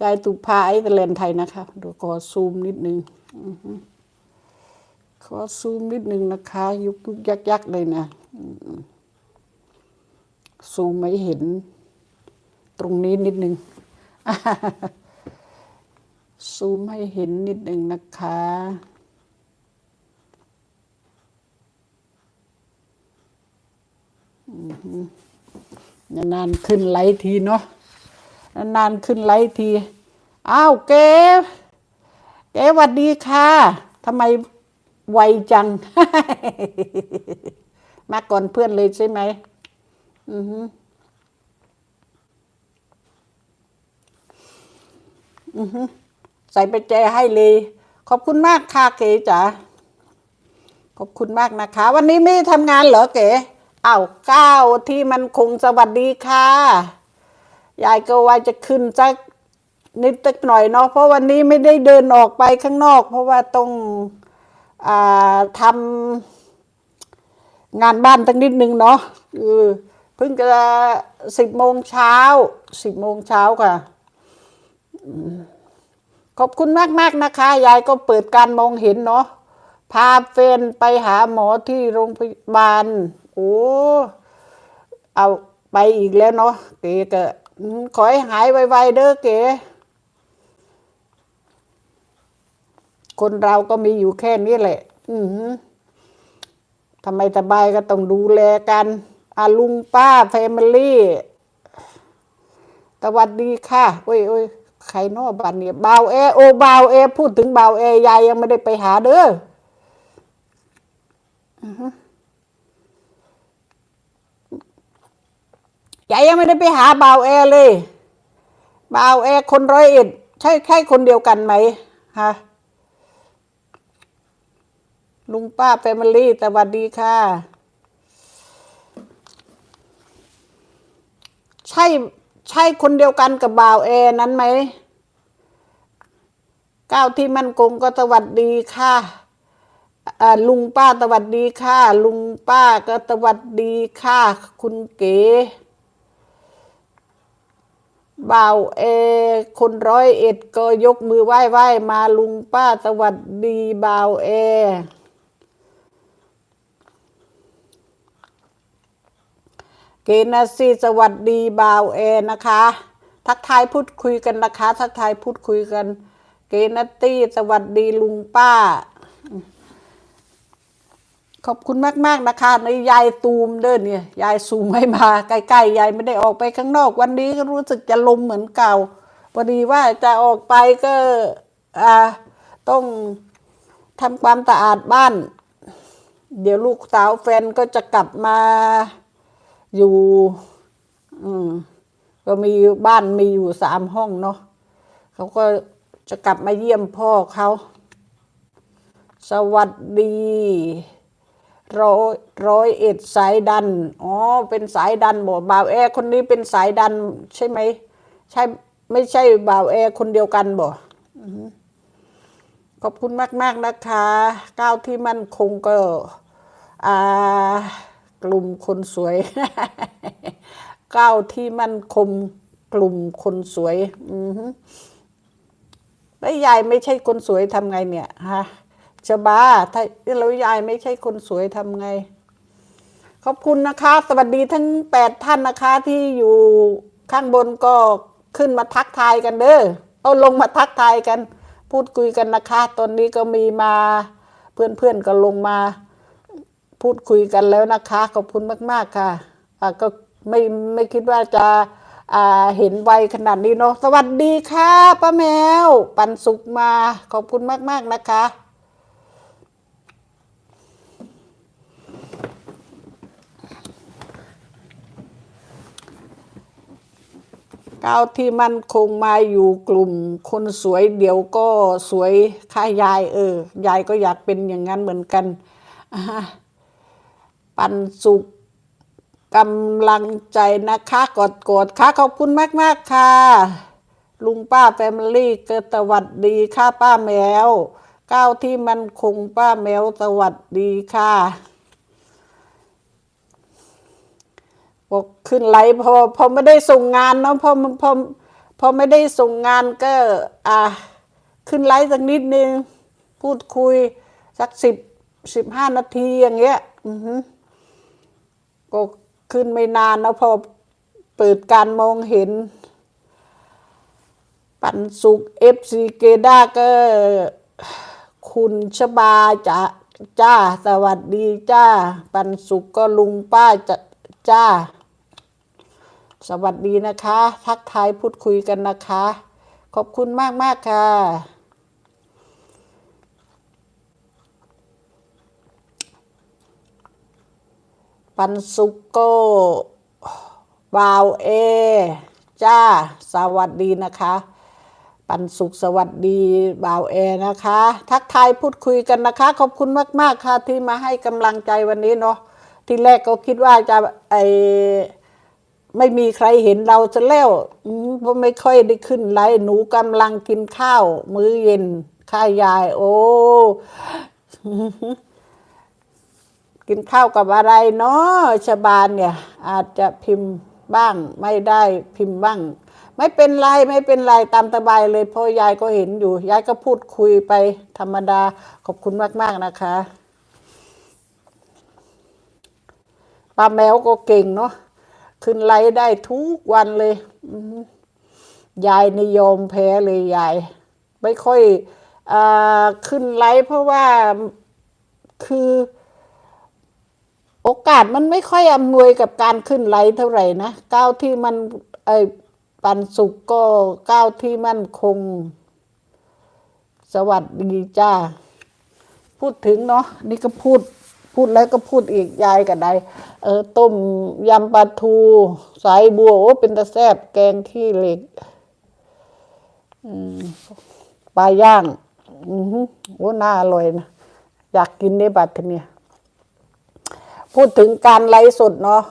ยายตุภาไอ้ตะเลนไทยนะคะดี๋ยวขอซูมนิดนึงขอซูมนิดนึงนะคะ ยุกยุกยักยักเลยนะซูมไม่เห็น ตรงนี้นิดนึงซูมให้เห็นนิดนึงนะคะนานๆขึ้นไลท์ทีเนาะ นานขึ้นไลฟ์ที อ้าวเก๋เก๋วัดดีค่ะทำไมไวจัง มาก่อนเพื่อนเลยใช่ไหม อือฮึอือฮึใส่ไปแจให้เลย ขอบคุณมากค่ะเก๋จ๋าขอบคุณมากนะคะ วันนี้ไม่ทำงานเหรอเก๋อ้าวก้าวที่มันคงสวัสดีค่ะ ยายก็ว่าจะขึ้นสักนิดสักหน่อยเนาะเพราะวันนี้ไม่ได้เดินออกไปข้างนอก เพราะว่าต้องอทำงานบ้านตั้งนิดนึงเนาะเออเพิ่งจะสิบโมงเช้าสิบโมงเช้าค่ะขอบคุณมากมาก ๆ นะคะ ยายก็เปิดการมองเห็นเนาะพาเฟนไปหาหมอที่โรงพยาบาล โอ้ เอาไปอีกแล้วเนาะเก๋ก็ ขอให้หายไวๆเด้อเก๋คนเราก็มีอยู่แค่นี้แหละ อือทำไมสบายก็ต้องดูแลกันอาลุงป้าแฟมิลี่สวัสดีค่ะ โอ้ยโอ้ยใครนอบันเนี่ยบาวแอโอบาวแอพูดถึงบาวแอยายยังไม่ได้ไปหาเด้อ ยายยังไม่ได้ไปหาบ่าวแอร์เลยบ่าวแอร์คนร้อยเอ็ดใช่ใช่คนเดียวกันไหมฮะลุงป้าแฟมิลี่สวัสดีค่ะ ใช่ใช่คนเดียวกันกับบ่าวแอร์นั้นไหมก้าวที่มั่นคงก็สวัสดีค่ะอ่าลุงป้าสวัสดีค่ะ ลุงป้าก็สวัสดีค่ะ คุณเก๋ บ่าวเอคนร้อยเอ็ดก็ยกมือไหว้ไหว้มาลุงป้าสวัสดีบ่าวเอเกนาซีสวัสดีบ่าวเอนะคะ ทักทายพูดคุยกันนะคะ ทักทายพูดคุยกัน เกนัตตี้สวัสดีลุงป้า ขอบคุณมากๆนะคะในยายตูมเด้อเนี่ยยายซูมให้มาใกล้ๆยายไม่ได้ออกไปข้างนอก วันนี้ก็รู้สึกจะลมเหมือนเก่าพอดีว่าจะออกไปก็อ่าต้องทำความสะอาดบ้าน เดี๋ยวลูกสาวแฟนก็จะกลับมาอยู่ อืมก็มีบ้านมีอยู่สามห้องเนาะเขาก็จะกลับมาเยี่ยมพ่อเขา สวัสดี ร้อยร้อยเอ็ดสายดัน อ๋อ เป็นสายดันบ่บ่าวแอร์คนนี้เป็นสายดันใช่ไหม ใช่ ไม่ใช่บ่าวแอร์คนเดียวกันบ่อือฮึขอบคุณมาก ๆ นะคะ ก้าวที่มั่นคงก็ อ่ากลุ่มคนสวย ก้าวที่มั่นคงกลุ่มคนสวย อือแล้วยายไม่ใช่คนสวยทำไงเนี่ยฮะ จะบ้าถ้าแล้วยายไม่ใช่คนสวยทำไง ขอบคุณนะคะ สวัสดีทั้งแปดท่านนะคะที่อยู่ข้างบนก็ขึ้นมาทักทายกันเด้อ เอาลงมาทักทายกัน พูดคุยกันนะคะ ตอนนี้ก็มีมาเพื่อนๆก็ลงมา พูดคุยกันแล้วนะคะ ขอบคุณมากๆค่ะอ่าก็ไม่ไม่คิดว่าจะอ่าเห็นไวขนาดนี้เนาะ สวัสดีค่ะป้าแมว ปันสุขมา ขอบคุณมากๆนะคะ ก้าวที่มันคงมาอยู่กลุ่ม คนสวยเดี๋ยวก็สวยค่ายาย เออ ยายก็อยากเป็นอย่างนั้นเหมือนกัน ปันสุขกำลังใจนะคะกดกดค่ะขอบคุณมากมากค่ะ ลุงป้าแฟมิลี่ก็สวัสดีค่ะป้าแมว ก้าวที่มันคงป้าแมวสวัสดีค่ะ บอกขึ้นไลฟ์พอพอไม่ได้ส่งงานเนาะพอพอพอไม่ได้ส่งงานก็ อ่า ขึ้นไลฟ์สักนิดนึง พูดคุยสักสิบสิบห้านาทีอย่างเงี้ย อือฮึก็ขึ้นไม่นานนะพอเปิดการมองเห็น ปันสุขเอฟซีเกด้าก็ คุณชบาจ้าจ้า สวัสดีจ้า ปันสุขก็ลุงป้าจะจ้า สวัสดีนะคะ ทักทายพูดคุยกันนะคะ ขอบคุณมากมากค่ะ ปันสุโกบาวเอ จ้า สวัสดีนะคะ ปันสุขสวัสดีบาวเอนะคะ ทักทายพูดคุยกันนะคะ ขอบคุณมาก ๆ ค่ะที่มาให้กำลังใจวันนี้เนาะที่แรกก็คิดว่าจะไอ ไม่มีใครเห็นเราจะแล้วเพราะไม่ค่อยได้ขึ้นไลฟ์หนูกำลังกินข้าว มื้อเย็นข้ายาย โอ้กินข้าวกับอะไรเนาะชบานเนี่ย อาจจะพิมพ์บ้าง ไม่ได้พิมพ์บ้าง ไม่เป็นไรไม่เป็นไรตามสบายเลยเพราะยายก็เห็นอยู่ ยายก็พูดคุยไปธรรมดา ขอบคุณมาก ๆ นะคะป้าแมวก็เก่งเนาะ ขึ้นไลฟ์ได้ทุกวันเลยยายนิยมแพ้เลยยาย ไม่ค่อยอขึ้นไลฟ์เพราะว่าคือ โอกาสมันไม่ค่อยอำนวยกับการขึ้นไลฟ์เท่าไหร่นะก้าวที่มันไอปันสุกก็ก้าวที่มั่นคง สวัสดีจ้า พูดถึงเนาะนี่ก็พูด พูดแล้วก็พูดอีกยายกับใดเออต้มยำปลาทู สายบัวโอ้เป็นตะแซบแกงขี้เหล็กปลาย่างอือหือโอ้น่าอร่อยนะอยากกินได้บัดทีเนี่ยพูดถึงการไลฟ์สดเนาะ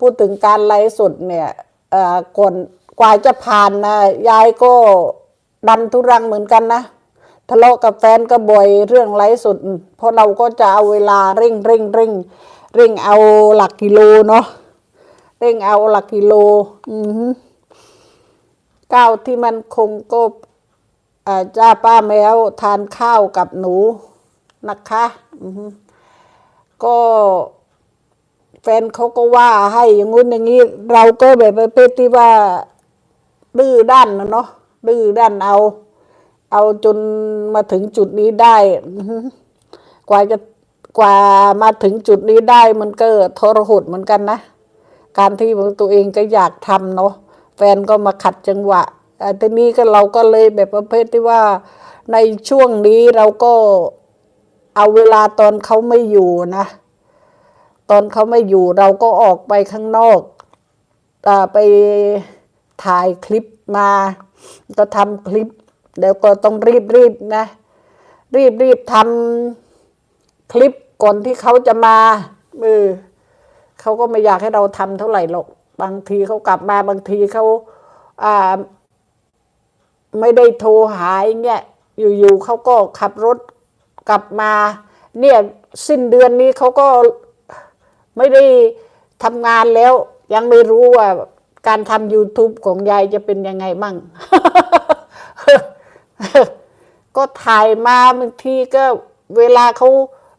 พูดถึงการไลฟ์สดเนี่ยเอ่อก่อนกว่าจะผ่านนะยายก็ดันทุรังเหมือนกันนะ ทะเลาะกับแฟนก็บ่อยเรื่องไลฟ์สดเพราะเราก็จะเอาเวลาเร่งเร่งเร่งเร่งเอาหลักกิโลเนาะเร่งเอาหลักกิโล อือก้าวที่มันคงก็จ้าป้าแมวทานข้าวกับหนูนะคะก็แฟนเขาก็ว่าให้อย่างงู้นอย่างนี้ เราก็แบบประเภทที่ว่าดื้อด้านนะเนาะดื้อด้านเอา เอาจนมาถึงจุดนี้ได้ กว่าจะกว่ามาถึงจุดนี้ได้มันก็ทรหดเหมือนกันนะ การที่ตัวเองก็อยากทำเนาะแฟนก็มาขัดจังหวะแต่ทีนี้ก็เราก็เลยแบบประเภทที่ว่า ในช่วงนี้เราก็เอาเวลาตอนเขาไม่อยู่นะ ตอนเขาไม่อยู่เราก็ออกไปข้างนอกอไปถ่ายคลิปมา ก็ทำคลิป เดี๋ยวก็ต้องรีบรีบนะ รีบรีบทำคลิปก่อนที่เขาจะมาเออเขาก็ไม่อยากให้เราทำเท่าไหร่หรอก บางทีเขากลับมาบางทีเขาอ่าไม่ได้โทรหาอย่างเงี้ยอยู่ๆเขาก็ขับรถกลับมา เนี่ยสิ้นเดือนนี้เขาก็ไม่ได้ทำงานแล้ว ยังไม่รู้ว่าการทำ YouTube ของยายจะเป็นยังไงมั่ง ก็ถ่ายมาบางทีก็เวลาเขา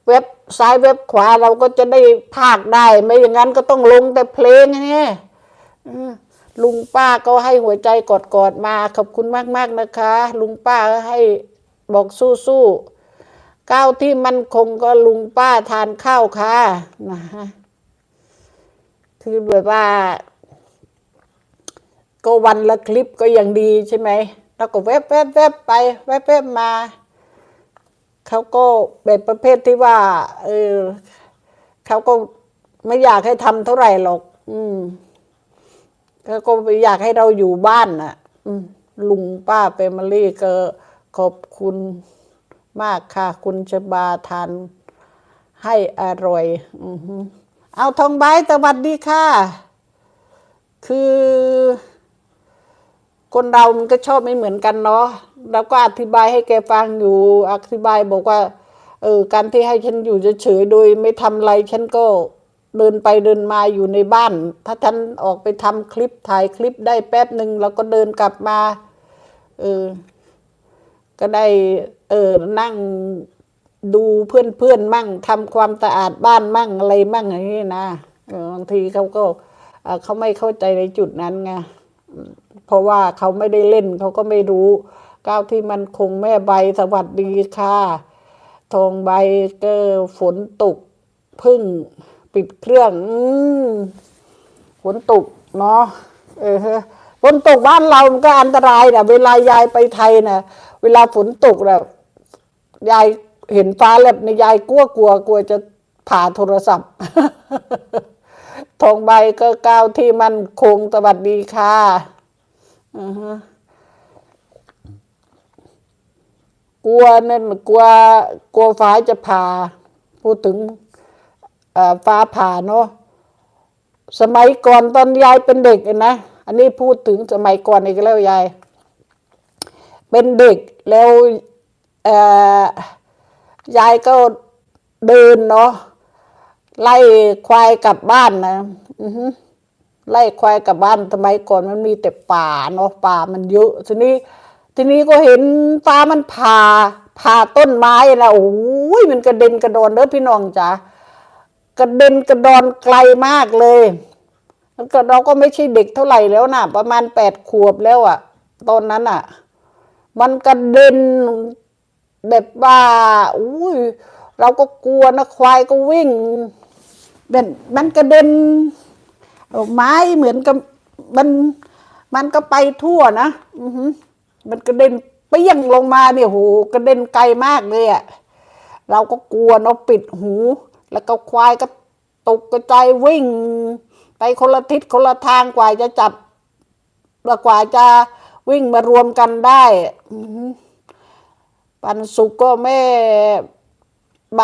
เว็บซ้ายเว็บขวาเราก็จะได้ภาคได้ ไม่อย่างนั้นก็ต้องลงแต่เพลงนี่ลุงป้าก็ให้หัวใจกอดๆมา ขอบคุณมาก ๆ นะคะ ลุงป้าก็ให้บอกสู้ๆก้าวที่มันคงก็ลุงป้าทานข้าวค่ะนะฮะคือแบบว่า ก็วันละคลิปก็ยังดีใช่ไหม แล้วก็แวบแวบแวบไปแวบแวบมา เขาก็แบบประเภทที่ว่า เออเขาก็ไม่อยากให้ทำเท่าไหร่หรอก อืมเขาก็อยากให้เราอยู่บ้านน่ะ อืมลุงป้าเปรมาลี่ก็ขอบคุณมากค่ะ คุณชบาทานให้อร่อยอเอาทองใบสวัสดีค่ะ คือ คนเรามันก็ชอบไม่เหมือนกันเนาะแล้วก็อธิบายให้แกฟังอยู่ อธิบายบอกว่า เออ การที่ให้ฉันอยู่เฉยๆโดยไม่ทำอะไรฉันก็เดินไปเดินมาอยู่ในบ้าน ถ้าฉันออกไปทำคลิปถ่ายคลิปได้แป๊บหนึ่งแล้วก็เดินกลับมา เออ ก็ได้ เออ นั่งดูเพื่อนเพื่อนๆมั่งทำความสะอาดบ้านมั่งอะไรมั่งอย่างนี้นะบางทีเขาก็เออเขาไม่เข้าใจในจุดนั้นไง เพราะว่าเขาไม่ได้เล่นเขาก็ไม่รู้ ก้าวที่มันคงแม่ใบสวัสดีค่ะ ทองใบก็ฝนตกพึ่งปิดเครื่องอืมฝนตกเนาะเออฝนตกบ้านเรามันก็อันตรายนะเวลายายไปไทยนะเวลาฝนตกนะยายเห็นฟ้าแลบในยายกลัวกลัวกลัวจะผ่าโทรศัพท์ ทองใบก็ก้าวที่มันคงสวัสดีค่ะ อือฮะกลัวนั่นกลัวกลัวฟ้าจะผ่าพูดถึงฟ้าผ่าเนาะสมัยก่อนตอนยายเป็นเด็กอะนะอันนี้พูดถึงสมัยก่อนอีกแล้วยาย เป็นเด็กแล้วยายก็เดินเนาะไล่ควายกลับบ้านนะอือฮึ ไล่ควายกลับบ้านสมัยก่อนมันมีแต่ป่าเนาะป่ามันเยอะทีนี้ ทีนี้ก็เห็นฟ้ามันผ่าผ่าต้นไม้นะโอ้ยมันกระเด็นกระดอนเด้อพี่น้องจ๋ากระเด็นกระดอนไกลมากเลยแล้วก็เราก็ไม่ใช่เด็กเท่าไหร่แล้วนะประมาณแปดขวบแล้วอะตอนนั้นอะมันกระเด็นแบบว่าอุ้ยเราก็กลัวนะควายก็วิ่งเป็นมันกระเด็น ไม้เหมือนกับมันมันก็ไปทั่วนะอือหือมันกระเด็นเปี้ยงลงมาเนี่ยโหกระเด็นไกลมากเลยอะ่ะเราก็กลัวเนาะปิดหู แล้วก็ควายก็ตกกระจายวิ่ง ไปคนละทิศคนละทางกว่าจะจับล้วกว่าจะวิ่งมารวมกันได้ปันสุกก็แม่ใบ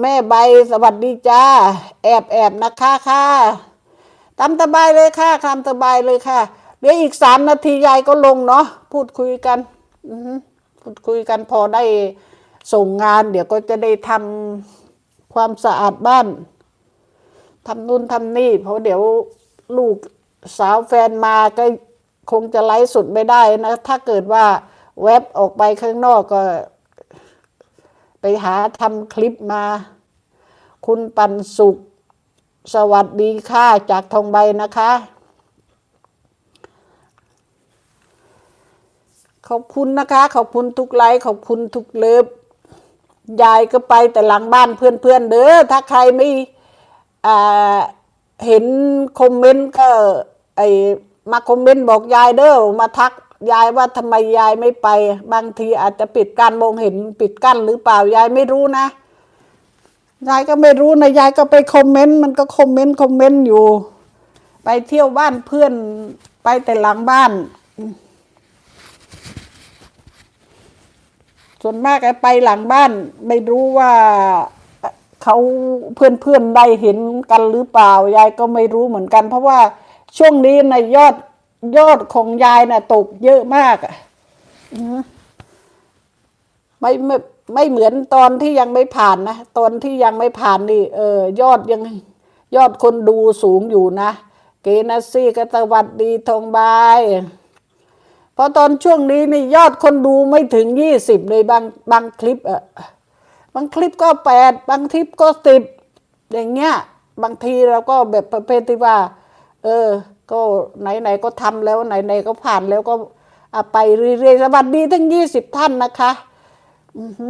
แม่ใบสวัสดีจ้า แอบแอบนะคะค่ะ ตามสบายเลยค่ะตามสบายเลยค่ะเหลืออีกสามนาทียายก็ลงเนาะพูดคุยกันพูดคุยกันพอได้ส่งงาน เดี๋ยวก็จะได้ทำความสะอาดบ้านทำนู่นทำนี่ เพราะเดี๋ยวลูกสาวแฟนมาก็คงจะไลฟ์สดไม่ได้นะ ถ้าเกิดว่าเว็บออกไปข้างนอกก็ ไปหาทำคลิปมา คุณปันสุข สวัสดีค่ะจากทองใบนะคะ ขอบคุณนะคะ ขอบคุณทุกไลค์ขอบคุณทุกเลิฟยายก็ไปแต่หลังบ้านเพื่อนๆเด้อถ้าใครไม่เห็นคอมเมนต์ก็ไอมาคอมเมนต์บอกยายเด้อมาทักยายว่าทำไมยายไม่ไป บางทีอาจจะปิดการมองเห็นปิดกั้นหรือเปล่ายายไม่รู้นะ ยายก็ไม่รู้นะยายก็ไปคอมเมนต์มันก็คอมเมนต์คอมเมนต์อยู่ ไปเที่ยวบ้านเพื่อนไปแต่หลังบ้าน ส่วนมากไปหลังบ้าน ไม่รู้ว่าเขาเพื่อนเพื่อนๆได้เห็นกันหรือเปล่ายายก็ไม่รู้เหมือนกัน เพราะว่าช่วงนี้ในยอดยอดของยายน่ะตกเยอะมากอะไม่ไม่ ไม่เหมือนตอนที่ยังไม่ผ่านนะ ตอนที่ยังไม่ผ่านนี่เออยอดยังยอดคนดูสูงอยู่นะ เกนัสซี่ก็สวัสดีทองบายเพราะตอนช่วงนี้นี่ยอดคนดูไม่ถึงยี่สิบเลยบางบางคลิปอะบางคลิปก็แปดบางคลิปก็สิบอย่างเงี้ย บางทีเราก็แบบประเภทที่ว่า เออ ก็ไหนๆก็ทำแล้วไหนๆก็ผ่านแล้วก็อไปเรื่อยๆสวัสดีทั้งยี่สิบท่านนะคะ อือฮึ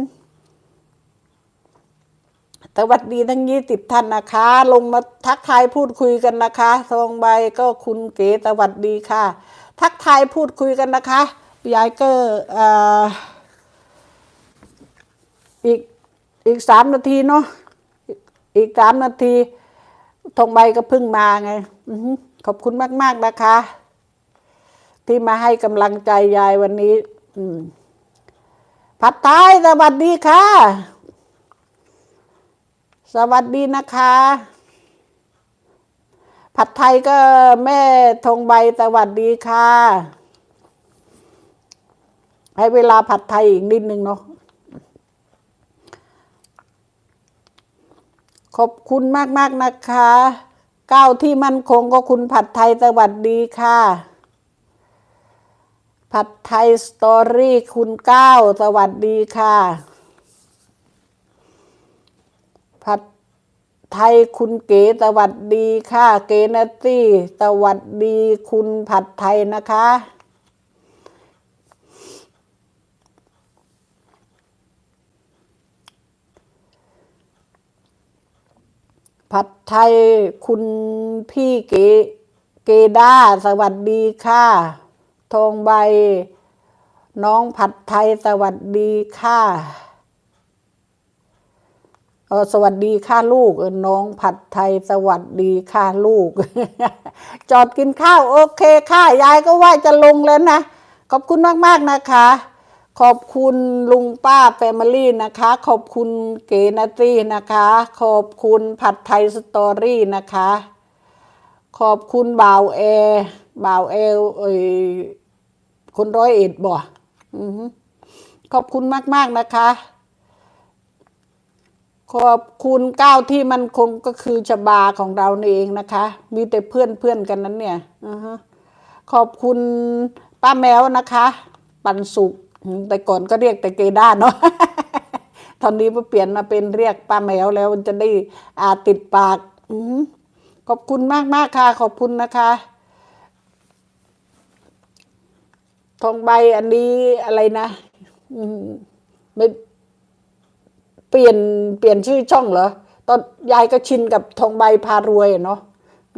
สวัสดีทั้งยี่สิบท่านนะคะ ลงมาทักทายพูดคุยกันนะคะทองใบก็คุณเก๋สวัสดีค่ะ ทักทายพูดคุยกันนะคะยายก็เอ่ออีกอีกสามนาทีเนาะอีกสามนาทีทองใบก็เพิ่งมาไงอขอบคุณมาก ๆ นะคะ ที่มาให้กำลังใจยายวันนี้ อืม ผัดไทยสวัสดีค่ะ สวัสดีนะคะ ผัดไทยก็แม่ทองใบสวัสดีค่ะ ให้เวลาผัดไทยอีกนิดนึงเนาะขอบคุณมากมากๆนะคะ ก้าวที่มั่นคงก็คุณผัดไทยสวัสดีค่ะ ผัดไทยสตอรี่คุณก้าวสวัสดีค่ะ ผัดไทยคุณเก๋สวัสดีค่ะ เก๋นัตตี้สวัสดีคุณผัดไทยนะคะ ผัดไทยคุณพี่เก๋เกด้าสวัสดีค่ะ ทองใบ น้องผัดไทยสวัสดีค่ะเออสวัสดีค่ะลูกน้องผัดไทยสวัสดีค่ะลูก จอดกินข้าวโอเคค่ะยายก็ว่าจะลงแล้วนะ ขอบคุณมาก ๆ นะคะ ขอบคุณลุงป้าแฟมิลี่นะคะ ขอบคุณเกนาตี้นะคะ ขอบคุณผัดไทยสตอรี่นะคะ ขอบคุณบ่าวแอบ่าวแอร์เอ้ย คนร้อยเอ็ดบ่ขอบคุณมาก ๆ นะคะ ขอบคุณก้าวที่มันคงก็คือชบาของเรานี่เองนะคะ มีแต่เพื่อนเพื่อนกันนั้นเนี่ยอขอบคุณป้าแมวนะคะ ปันสุขอืมแต่ก่อนก็เรียกแต่เกด้าเนาะตอนนี้มาเปลี่ยนมาเป็นเรียกป้าแมวแล้วมันจะได้อาติดปากขอบคุณมากมากค่ะ ขอบคุณนะคะ ทองใบอันนี้อะไรนะไม่เปลี่ยนเปลี่ยนชื่อช่องเหรอ ตอนยายก็ชินกับทองใบพารวยเนาะอ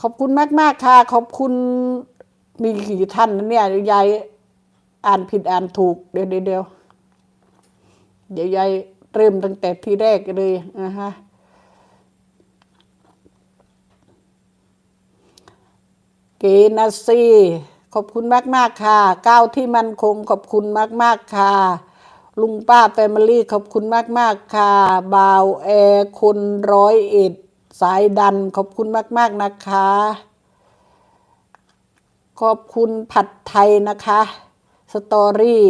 ขอบคุณมากมาก ๆ ค่ะ ขอบคุณมีกี่ท่านนะเนี่ยยายอ่านผิดอ่านถูก เดี๋ยวเดี๋ยวเดี๋ยวเดี๋ยวยายเริ่มตั้งแต่ทีแรกเลยนะฮะ กนาซีขอบคุณมากมากๆค่ะ ก้าวที่มันคงขอบคุณมากมากๆค่ะ ลุงป้าแฟมิลี่ขอบคุณมากมากๆค่ะบาวแอร์คนร้อยเอ็ดสายดันขอบคุณมากมาก ๆนะคะ ขอบคุณผัดไทยนะคะ สตอรี่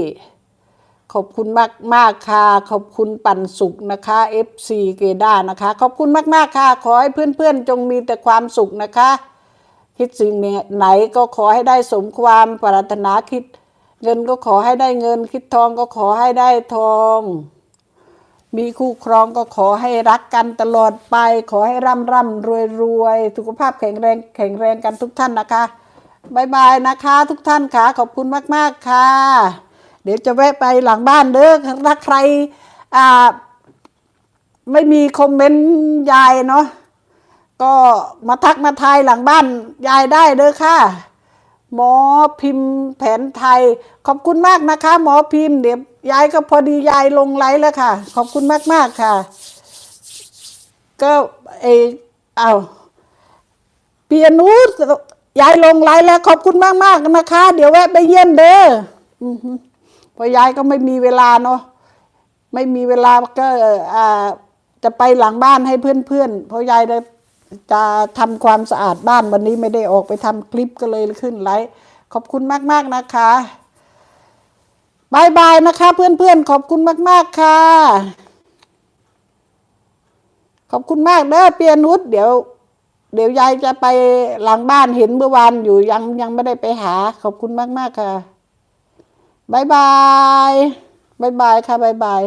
ขอบคุณมากมากค่ะ ขอบคุณปั่นสุขนะคะ FC เกด้านะคะ ขอบคุณมากมากค่ะ ขอให้เพื่อนๆจงมีแต่ความสุขนะคะ คิดสิ่งไหนก็ขอให้ได้สมความปรารถนาคิด เงินก็ขอให้ได้เงิน คิดทองก็ขอให้ได้ทอง มีคู่ครองก็ขอให้รักกันตลอดไป ขอให้ร่ำร่ำรวยรวยสุขภาพแข็งแรงแข็งแรงกันทุกท่านนะคะบายบายนะคะ ทุกท่านค่ะขอบคุณมาก ๆ ค่ะ เดี๋ยวจะแวะไปหลังบ้านเด้อถ้าใครอ่าไม่มีคอมเมนต์ยายเนาะ ก็มาทักมาทายหลังบ้านยายได้เด้อค่ะ หมอพิมพ์แผนไทย ขอบคุณมากนะคะ หมอพิมพ์เดี๋ยวยายก็พอดียายลงไลฟ์แล้วค่ะ ขอบคุณมากมากค่ะ ก็เออเอาเปียนุสยายลงไลฟ์แล้ว ขอบคุณมากมากนะคะ เดี๋ยวแวะไปเยี่ยมเด้ออือฮึเพราะยายก็ไม่มีเวลาเนาะไม่มีเวลาก็อ่าจะไปหลังบ้านให้เพื่อนๆเพราะยายได้ จะทำความสะอาดบ้านวันนี้ไม่ได้ออกไปทำคลิปก็เลยขึ้นไลฟ์ขอบคุณมาก ๆ นะคะบายบายนะคะ เพื่อนๆ ขอบคุณมาก ๆ ค่ะ ขอบคุณมากเด้อเปียนุชเดี๋ยว เดี๋ยวยายจะไปหลังบ้านเห็นเมื่อวานอยู่ยังยังไม่ได้ไปหา ขอบคุณมาก ๆ ค่ะบายบายบายบายค่ะบายบาย